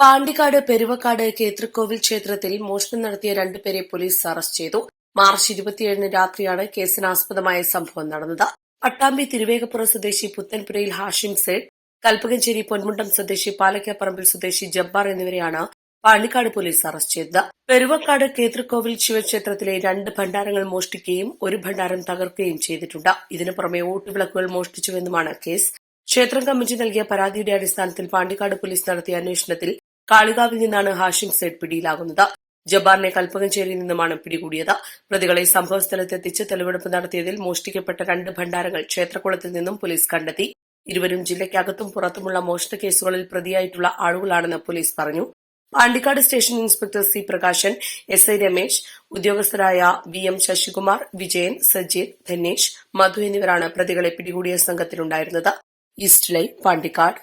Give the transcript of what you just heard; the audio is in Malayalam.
പാണ്ടിക്കാട് പെരുവക്കാട് കേത്രക്കോവിൽ ക്ഷേത്രത്തിൽ മോഷണം നടത്തിയ രണ്ടുപേരെ പോലീസ് അറസ്റ്റ് ചെയ്തു. മാർച്ച് ഇരുപത്തിയേഴിന് രാത്രിയാണ് കേസിനാസ്പദമായ സംഭവം നടന്നത്. പട്ടാമ്പി തിരുവേഗപ്പുറം സ്വദേശി പുത്തൻപുരയിൽ ഹാഷിം സേഡ് കൽപ്പകഞ്ചേരി പൊന്മുണ്ടം സ്വദേശി പാലക്കാപ്പറമ്പിൽ സ്വദേശി ജബ്ബാർ എന്നിവരെയാണ് പാണ്ടിക്കാട് പോലീസ് അറസ്റ്റ് ചെയ്തത്. പെരുവക്കാട് കേത്രക്കോവിൽ ശിവക്ഷേത്രത്തിലെ രണ്ട് ഭണ്ഡാരങ്ങൾ മോഷ്ടിക്കുകയും ഒരു ഭണ്ഡാരം തകർക്കുകയും ചെയ്തിട്ടുണ്ട്. ഇതിനു പുറമെ ഓട്ടുവിളക്കുകൾ മോഷ്ടിച്ചുവെന്നുമാണ് കേസ്. ക്ഷേത്രം കമ്മിറ്റി നൽകിയ പരാതിയുടെ അടിസ്ഥാനത്തിൽ പാണ്ടിക്കാട് പോലീസ് നടത്തിയ അന്വേഷണത്തിൽ കാളികാവിൽ നിന്നാണ് ഹാഷിം സേഡ് പിടിയിലാകുന്നത്. ജബ്ബാറിനെ കൽപ്പകഞ്ചേരിയിൽ നിന്നുമാണ് പിടികൂടിയത്. പ്രതികളെ സംഭവസ്ഥലത്തെത്തിച്ച് തെളിവെടുപ്പ് നടത്തിയതിൽ മോഷ്ടിക്കപ്പെട്ട രണ്ട് ഭണ്ഡാരങ്ങൾ ക്ഷേത്രക്കുളത്തിൽ നിന്നും പോലീസ് കണ്ടെത്തി. ഇരുവരും ജില്ലയ്ക്കകത്തും പുറത്തുമുള്ള മോഷണ കേസുകളിൽ പ്രതിയായിട്ടുള്ള ആളുകളാണെന്ന് പോലീസ് പറഞ്ഞു. Pandikkad station inspector C Prakashan S I Ramesh ഉദ്യോഗസ്ഥരായ V M Sasikumar Vijayan Sajeed Dhanesh Madhu എന്നിവരാണ് പ്രതികളെ പിടികൂടിയ സംഘത്തിലുണ്ടായിരുന്നത്. ഈസ്റ്റ് ലൈ പാണ്ടിക്കാട്.